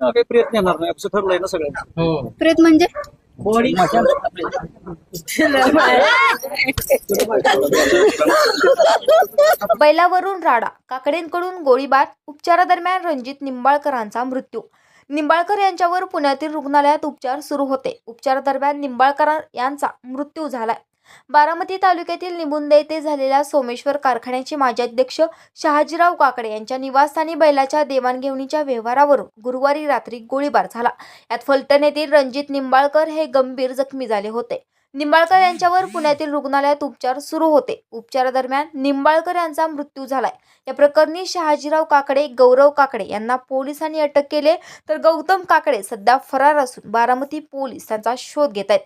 काही प्रयत्न येणार नाही. असं ठरलंय ना सगळ्यांचं हो. प्रेत म्हणजे? बैलावरून राडा काकडेंकडून गोळीबार उपचारादरम्यान रणजित निंबाळकरांचा मृत्यू. निंबाळकर यांच्यावर पुण्यातील रुग्णालयात उपचार सुरू होते. उपचारादरम्यान निंबाळकर यांचा मृत्यू झालाय. बारामती तालुक्यातील निबुंदे येथे झालेल्या सोमेश्वर कारखान्याचे माजी अध्यक्ष शहाजीराव काकडे यांच्या निवासस्थानी बैलाच्या देवाणघेवणीच्या व्यवहारावरून गुरुवारी रात्री गोळीबार झाला. यात फलटण येथील रणजित निंबाळकर हे गंभीर जखमी झाले होते. निंबाळकर यांच्यावर पुण्यातील रुग्णालयात उपचार सुरू होते. उपचारादरम्यान निंबाळकर यांचा मृत्यू झालाय. या प्रकरणी शहाजीराव काकडे गौरव काकडे यांना पोलिसांनी अटक केले तर गौतम काकडे सध्या फरार असून बारामती पोलीस त्यांचा शोध घेत आहेत.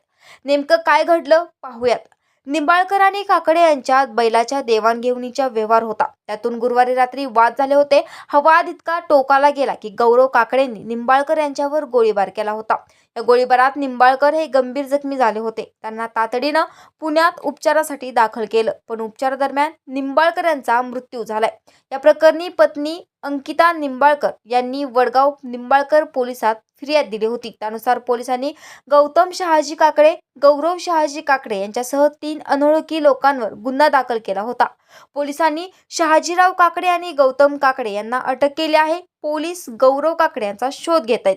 नेमकं काय घडलं? पाहूयात. निंबाळकर आणि काकडे यांच्यात बैलाच्या देवाणघेवणीचा व्यवहार होता. त्यातून गुरुवारी रात्री वाद झाले होते. हा वाद इतका टोकाला गेला की गौरव काकडेंनी निंबाळकर यांच्यावर गोळीबार केला होता. या गोळीबारात निंबाळकर हे गंभीर जखमी झाले होते. त्यांना तातडीनं पुण्यात उपचारासाठी दाखल केलं. पण उपचारादरम्यान निंबाळकर यांचा मृत्यू झालाय. या प्रकरणी पत्नी अंकिता निंबाळकर यांनी वडगाव निंबाळकर पोलिसात फिर्याद दिली होती. त्यानुसार पोलिसांनी गौतम शहाजी काकडे गौरव शहाजी काकडे यांच्यासह तीन अनोळखी लोकांवर गुन्हा दाखल केला होता. पोलिसांनी शहा शहाजीराव काकडे आणि गौतम काकडे यांना अटक केली आहे. पोलीस गौरव काकडे यांचा शोध घेत आहेत